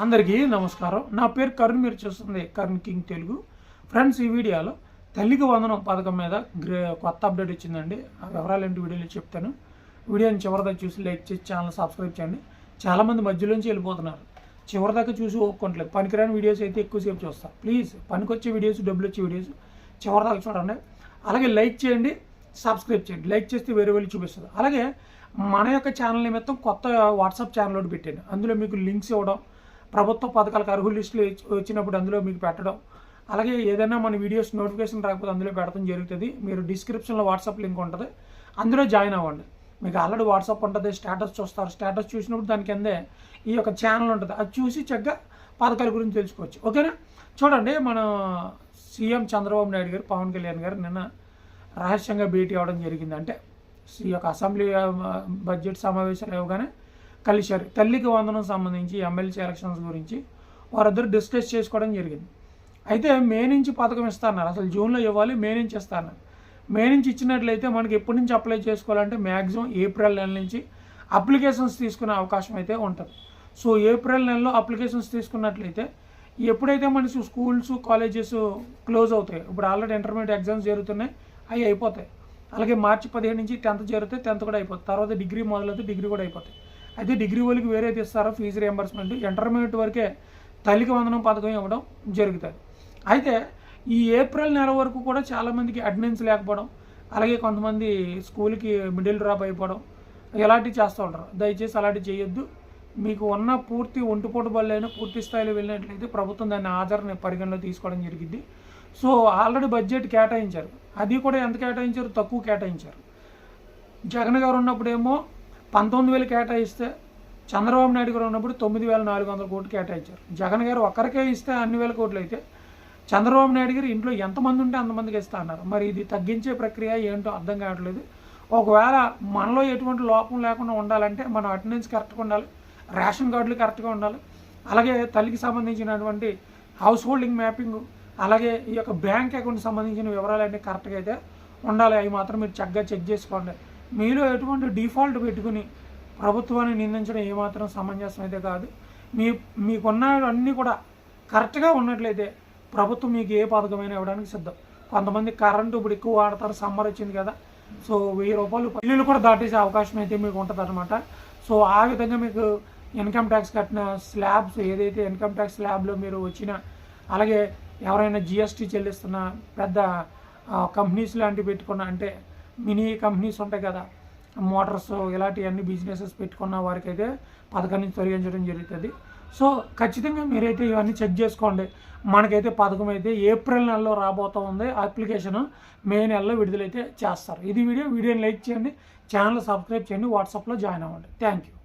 అందరికీ నమస్కారం. నా పేరు కరుణ్ మీరు చూస్తుంది కరుణ్ కింగ్ తెలుగు. ఫ్రెండ్స్ ఈ వీడియోలో తల్లికి వందనం పథకం మీద గ్రే- కొత్త అప్డేట్ వచ్చిందండి. ఆ వివరాలు ఏంటి వీడియోలో చెప్తాను. వీడియోని చివరిదాకా చూసి లైక్ చేసి ఛానల్ సబ్స్క్రైబ్ చేయండి. చాలామంది మధ్యలోంచి వెళ్ళిపోతున్నారు. చివరిదాకా చూసి ఒప్పుకోవట్లేదు పనికిరాని వీడియోస్ అయితే ఎక్కువసేపు చూస్తాను ప్లీజ్ పనికొచ్చే వీడియోస్ డబ్బులు వచ్చే వీడియోస్ చివరిదాకా చూడండి. అలాగే లైక్ చేయండి సబ్స్క్రైబ్ చేయండి. లైక్ చేస్తే వేరే వాళ్ళు చూపిస్తుంది అలాగే మన యొక్క ఛానల్ నిమిత్తం కొత్త వాట్సాప్ ఛానల్ ఒకటి పెట్టాను. అందులో మీకు లింక్స్ ఇవ్వడం ప్రభుత్వ పథకాలకు అర్హుల లిస్టులు వచ్చినప్పుడు అందులో మీకు పెట్టడం. అలాగే ఏదైనా మన వీడియోస్ నోటిఫికేషన్ రాకపోతే అందులో పెట్టడం జరుగుతుంది. మీరు డిస్క్రిప్షన్లో వాట్సాప్ లింక్ ఉంటుంది. అందులో జాయిన్ అవ్వండి. మీకు ఆల్రెడీ వాట్సాప్ ఉంటుంది. స్టేటస్ చూస్తారు. స్టేటస్ చూసినప్పుడు దాని కిందే ఈ యొక్క ఛానల్ ఉంటుంది. అది చూసి చక్కగా పథకాల గురించి తెలుసుకోవచ్చు. ఓకేనా? చూడండి మన సీఎం చంద్రబాబు నాయుడు గారు పవన్ కళ్యాణ్ గారు నిన్న రహస్యంగా భేటీ అవ్వడం జరిగింది అంటే ఈ యొక్క అసెంబ్లీ బడ్జెట్ సమావేశాలు ఇవ్వగానే కలిశారు. తల్లికి వందనం సంబంధించి ఎమ్మెల్సీ ఎలక్షన్స్ గురించి వారిద్దరు డిస్కస్ చేసుకోవడం జరిగింది. అయితే మే నుంచి పథకం ఇస్తాన్నారు అసలు జూన్లో ఇవ్వాలి మే నుంచి ఇస్తాన్నారు మే నుంచి ఇచ్చినట్లయితే మనకి ఎప్పటి నుంచి అప్లై చేసుకోవాలంటే మ్యాక్సిమం ఏప్రిల్ నెల నుంచి అప్లికేషన్స్ తీసుకునే అవకాశం అయితే ఉంటుంది. సో ఏప్రిల్ నెలలో అప్లికేషన్స్ తీసుకున్నట్లయితే ఎప్పుడైతే మనకి స్కూల్స్ కాలేజెస్ క్లోజ్ అవుతాయి ఇప్పుడు ఆల్రెడీ ఇంటర్మీడియట్ ఎగ్జామ్స్ జరుగుతున్నాయి అవి అయిపోతాయి. అలాగే మార్చి పదిహేను నుంచి టెన్త్ జరిగితే టెన్త్ కూడా అయిపోతుంది. తర్వాత డిగ్రీ మొదలైతే డిగ్రీ కూడా అయిపోతాయి. అయితే డిగ్రీ వాళ్ళకి వేరే ఇస్తారో ఫీజు రియంబర్స్మెంట్ ఇంటర్మీడియట్ వరకే తల్లికి వందనం పథకం ఇవ్వడం జరుగుతుంది. అయితే ఈ ఏప్రిల్ నెల వరకు కూడా చాలామందికి అటెండెన్స్ లేకపోవడం అలాగే కొంతమంది స్కూల్కి మిడిల్ డ్రాప్ అయిపోవడం ఇలాంటివి చేస్తూ ఉంటారు. దయచేసి అలాంటివి చేయొద్దు. మీకు ఉన్న పూర్తి ఒంటిపూట బళ్ళైనా పూర్తి స్థాయిలో వెళ్ళినట్లయితే ప్రభుత్వం దాన్ని ఆధారణ పరిగణలో తీసుకోవడం జరిగింది. సో ఆల్రెడీ బడ్జెట్ కేటాయించారు. అది కూడా ఎంత కేటాయించారు? తక్కువ కేటాయించారు. జగన్ గారు ఉన్నప్పుడేమో పంతొమ్మిది వేలు కేటాయిస్తే చంద్రబాబు నాయుడు గారు ఉన్నప్పుడు తొమ్మిది వేల నాలుగు వందల కోట్లు కేటాయించారు. జగన్ గారు ఒక్కరికే ఇస్తే అన్ని వేల కోట్లు అయితే చంద్రబాబు నాయుడు గారు ఇంట్లో ఎంతమంది ఉంటే అంతమందికి ఇస్తా అన్నారు. మరి ఇది తగ్గించే ప్రక్రియ ఏంటో అర్థం కావట్లేదు. ఒకవేళ మనలో ఎటువంటి లోపం లేకుండా ఉండాలంటే మన అటెండెన్స్ కరెక్ట్గా ఉండాలి రేషన్ కార్డులు కరెక్ట్గా ఉండాలి అలాగే తల్లికి సంబంధించినటువంటి హౌస్ హోల్డింగ్ మ్యాపింగ్ అలాగే ఈ యొక్క బ్యాంక్ అకౌంట్ సంబంధించిన వివరాలన్నీ కరెక్ట్గా అయితే ఉండాలి. అవి మాత్రం మీరు చక్కగా చెక్ చేసుకోండి. మీలో ఎటువంటి డిఫాల్ట్ పెట్టుకుని ప్రభుత్వాన్ని నిందించడం ఏమాత్రం సమంజసం అయితే కాదు. మీ మీకున్న అన్నీ కూడా కరెక్ట్గా ఉన్నట్లయితే ప్రభుత్వం మీకు ఏ పథకమైనా ఇవ్వడానికి సిద్ధం. కొంతమంది కరెంటు ఇప్పుడు ఎక్కువ వాడతారు సమ్మర్ వచ్చింది కదా. సో వెయ్యి రూపాయలు పల్లీలు కూడా దాటేసే అవకాశం అయితే మీకు ఉంటుంది అనమాట సో ఆ విధంగా మీకు ఇన్కమ్ ట్యాక్స్ కట్టిన స్లాబ్స్ ఏదైతే ఇన్కమ్ ట్యాక్స్ స్లాబ్లో మీరు వచ్చిన అలాగే ఎవరైనా జిఎస్టీ చెల్లిస్తున్న పెద్ద కంపెనీస్ లాంటివి పెట్టుకున్న అంటే మినీ కంపెనీస్ ఉంటాయి కదా. మోటార్స్ ఇలాంటి అన్ని బిజినెసెస్ పెట్టుకున్న వారికి అయితే పథకాన్ని తొలగించడం జరుగుతుంది. సో ఖచ్చితంగా మీరైతే ఇవన్నీ చెక్ చేసుకోండి. మనకైతే పథకం అయితే ఏప్రిల్ నెలలో రాబోతూ ఉంది. అప్లికేషన్ మే నెలలో విడుదలైతే చేస్తారు. ఇది వీడియో వీడియోని లైక్ చేయండి. ఛానల్ సబ్స్క్రైబ్ చేయండి. వాట్సాప్లో జాయిన్ అవ్వండి. Thank you.